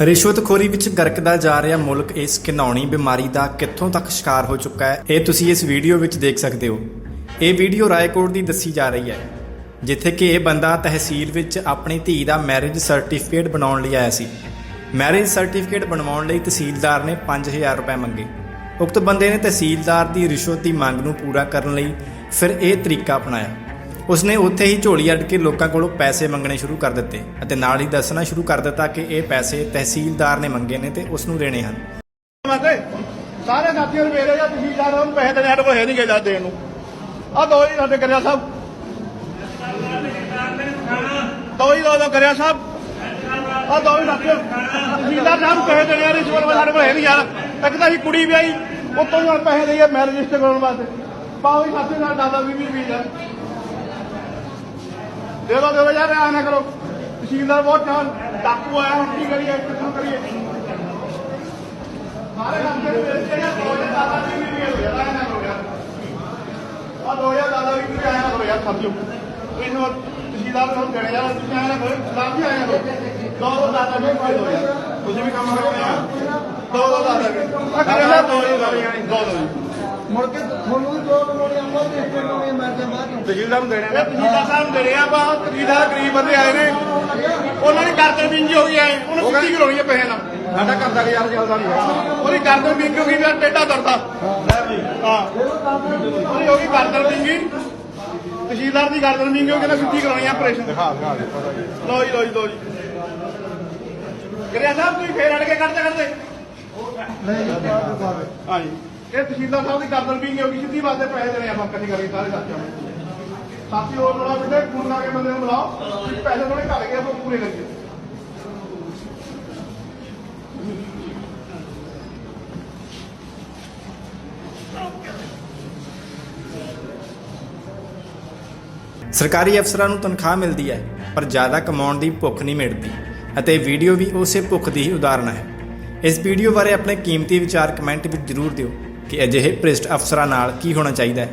ਰਿਸ਼ਵਤਖੋਰੀ ਵਿੱਚ ਗਰਕਦਾ ਜਾ ਰਿਹਾ ਮੁਲਕ ਇਸ ਘਿਨੌਣੀ ਬਿਮਾਰੀ ਦਾ ਕਿੱਥੋਂ ਤੱਕ ਸ਼ਿਕਾਰ ਹੋ ਚੁੱਕਾ ਹੈ, ਇਹ ਤੁਸੀਂ ਇਸ ਵੀਡੀਓ ਵਿੱਚ ਦੇਖ ਸਕਦੇ ਹੋ। ਇਹ ਵੀਡੀਓ ਰਾਏਕੋਟ ਦੀ ਦੱਸੀ ਜਾ ਰਹੀ ਹੈ, ਜਿੱਥੇ ਕਿ ਇਹ ਬੰਦਾ ਤਹਿਸੀਲ ਵਿੱਚ ਆਪਣੀ ਧੀ ਦਾ ਮੈਰਿਜ ਸਰਟੀਫਿਕੇਟ ਬਣਾਉਣ ਲਈ ਆਇਆ ਸੀ। ਮੈਰਿਜ ਸਰਟੀਫਿਕੇਟ ਬਣਵਾਉਣ ਲਈ ਤਹਿਸੀਲਦਾਰ ਨੇ 5000 ਰੁਪਏ ਮੰਗੇ। ਉਕਤ ਬੰਦੇ ਨੇ ਤਹਿਸੀਲਦਾਰ ਦੀ ਰਿਸ਼ਵਤ ਦੀ ਮੰਗ ਨੂੰ ਪੂਰਾ ਕਰਨ ਲਈ ਫਿਰ ਇਹ ਤਰੀਕਾ ਅਪਣਾਇਆ। ਉਸਨੇ ਉੱਥੇ ਹੀ ਝੋਲੀ ਅੱਡ ਕੇ ਲੋਕਾਂ ਕੋਲੋਂ ਪੈਸੇ ਮੰਗਣੇ ਸ਼ੁਰੂ ਕਰ ਦਿੱਤੇ ਅਤੇ ਨਾਲ ਹੀ ਦੱਸਣਾ ਸ਼ੁਰੂ ਕਰ ਦਿੱਤਾ ਕਿ ਇਹ ਪੈਸੇ ਤਹਿਸੀਲਦਾਰ ਨੇ ਮੰਗੇ ਨੇ ਤੇ ਉਸ ਨੂੰ ਦੇਣੇ ਹਨ। ਸਾਰੇ ਸਾਥੀਆਂ ਨੂੰ ਮੇਰੇ ਜਾਂ, ਤੁਸੀਂ ਜਾ ਰਹੇ ਪੈਸੇ ਦੇਣੇ ਸਾਡੇ ਕੋਲ ਹੈ ਨਹੀਂ ਗਏ ਦੇਣ ਨੂੰ। ਆ ਦੋ ਹੀ ਸਾਡੇ ਕਰਿਆ ਸਾਹਿਬ। ਦੋ ਹੀ ਦੋ ਕਰਿਆ ਸਾਹਿਬ। ਆ ਦੋ ਹੀ ਸਾਥੀਓ ਤਹਿਸੀਲਦਾਰ ਸਾਹਿਬ ਨੂੰ ਪੈਸੇ ਦੇਣੇ ਆ, ਰਿਸ਼ਵਤ ਸਾਡੇ ਕੋਲ ਹੈ ਨਹੀਂ ਯਾਰ ਇੱਕ ਤਾਂ ਅਸੀਂ ਕੁੜੀ ਵਿਆਹੀ, ਉਤੋਂ ਨਾਲ ਪੈਸੇ ਦੇਈਏ, ਮੈਂ ਰਜਿਸਟਰ ਕਰਾਉਣ ਵਾਸਤੇ। ਪਾਓ ਹੀ ਸਾਥੀ ਨਾਲ ਦਾਦਾ ਵੀ ਵੀ ਵੀ ਦੇ ਦੋ ਦੇ ਦੋ, ਯਾਰ ਆ ਨਾ ਕਰੋ। ਤਹਿਸੀਲਦਾਰ ਬਹੁਤ ਚਾਹਨ ਡਾਕੂ ਆਇਆ, ਹੁਣ ਕੀ ਕਰੀਏ, ਕਿੱਥੋਂ ਕਰੀਏ? ਸਾਰੇ ਲੰਗੇ ਵੇਚਦੇ ਆ, ਦੋ ਹਜ਼ਾਰ ਦਾਦਾ ਵੀ ਵੀ ਹੋ ਗਿਆ ਨਾ ਹੋ ਗਿਆ ਆ ਦੋ ਹਜ਼ਾਰ ਦਾਦਾ ਵੀ ਵੀ ਆਇਆ ਕਰੋ ਯਾਰ ਸਾਥੀਓ ਇਹਨੂੰ ਤਹਿਸੀਲਦਾਰ ਨੂੰ ਦੇਣੇ ਯਾਰ ਤੁਸੀਂ ਆਇਆ ਕਰੋ ਸਲਾਮ ਵੀ ਆਇਆ ਕਰੋ। ਦੋ ਦੋ ਦਾਦਾ ਵੀ ਕੋਈ ਦੋ ਯਾਰ ਤੁਸੀਂ ਵੀ ਕੰਮ ਕਰੋ ਯਾਰ ਦੋ ਦੋ ਦਾਦਾ ਵੀ ਆ ਕਰਿਆ ਦੋ ਦੋ ਦੋ ਮੁੜ ਕੇ ਤੁਹਾਨੂੰ ਵੀ ਦੋ ਬਣਾਉਣੇ ਆਉਂਦਾ ਤੇ ਇੱਕ ਬਣਾਉਣੇ ਮਰਦੇ ਬਾਅਦ ਨੂੰ ਤਹਿਸੀਲਦਾਰ ਨੂੰ ਦੇਣੇ ਨੇ। ਤਹਿਸੀਲਦਾਰ ਸਾਹਿਬ ਨੂੰ ਦੇਣੇ ਆ ਬਾ ਤਹਿਸੀਲਦਾਰ ਗਰੀਬ ਬੰਦੇ ਆਏ ਨੇ। ਉਹਨਾਂ ਦੀ ਗਰਦਨ ਬਿੰਜੀ ਹੋ ਗਈ ਐ ਉਹਨੂੰ ਕਿੱਥੇ ਕਰਾਉਣੀ ਹੈ ਪੈਸੇ ਨਾਲ। ਸਾਡਾ ਘਰ ਦਾ ਗੁਜ਼ਾਰਾ ਚੱਲਦਾ ਨਹੀਂ ਉਹਦੀ ਗਰਦਨ ਬਿੰਗੀ ਹੋ ਗਈ ਜਾਂ ਟੇਡਾ ਦਰਦਾ। ਹਾਂ। ਉਹਦੀ ਹੋ ਗਈ ਗਰਦਨ ਬਿੰਗੀ ਤਹਿਸੀਲਦਾਰ ਦੀ ਗਰਦਨ ਬਿੰਗੀ ਹੋ ਗਈ ਨਾ ਸਿੱਧੀ ਕਰਾਉਣੀ ਆ ਆਪਰੇਸ਼ਨ। ਦਿਖਾ ਦਿਖਾ ਲੋ ਜੀ ਲੋ ਜੀ ਲੋ ਜੀ। ਕਰਿਆ ਸਾਹਿਬ ਤੁਸੀਂ ਫੇਰ ਅੜ ਕੇ ਕਰਦੇ ਕਰਦੇ ਹਾਂ ਜੀ ਇਹ ਤਹਿਸੀਲਦਾਰ ਸਾਹਿਬ ਦੀ ਗਰਦਨ ਬਿੰਗੀ ਹੋ ਗਈ ਸਿੱਧੀ ਵਾਸਤੇ ਪੈਸੇ ਦੇਣੇ ਆਪਾਂ ਇਕੱਠੀ ਕਰੀ ਸਾਰੇ ਸਾਥੀਆਂ ਨੂੰ ਸਾਥੀ ਹੋਰ ਬੜਾ ਬਿੰਦੇ ਫੋਨ ਲਾ ਕੇ ਬੰਦੇ ਨੂੰ ਬੁਲਾਓ ਪੈਸੇ ਥੋੜੇ ਘੱਟ ਗਏ, ਆਪਾਂ ਪੂਰੇ ਕਰੀਏ। ਸਰਕਾਰੀ ਅਫਸਰਾਂ ਨੂੰ ਤਨਖਾਹ ਮਿਲਦੀ ਹੈ, ਪਰ ਜ਼ਿਆਦਾ ਕਮਾਉਣ ਦੀ ਭੁੱਖ ਨਹੀਂ ਮਿਟਦੀ, ਅਤੇ ਵੀਡੀਓ ਵੀ ਉਸੇ ਭੁੱਖ ਦੀ ਹੀ ਉਦਾਹਰਣ ਹੈ। ਇਸ ਵੀਡੀਓ ਬਾਰੇ ਆਪਣੇ ਕੀਮਤੀ ਵਿਚਾਰ ਕਮੈਂਟ ਵਿੱਚ ਜ਼ਰੂਰ ਦਿਓ। ਕਿ ਅਜਿਹੇ ਭ੍ਰਿਸ਼ਟ ਅਫਸਰਾਂ ਨਾਲ ਕੀ ਹੋਣਾ ਚਾਹੀਦਾ ਹੈ?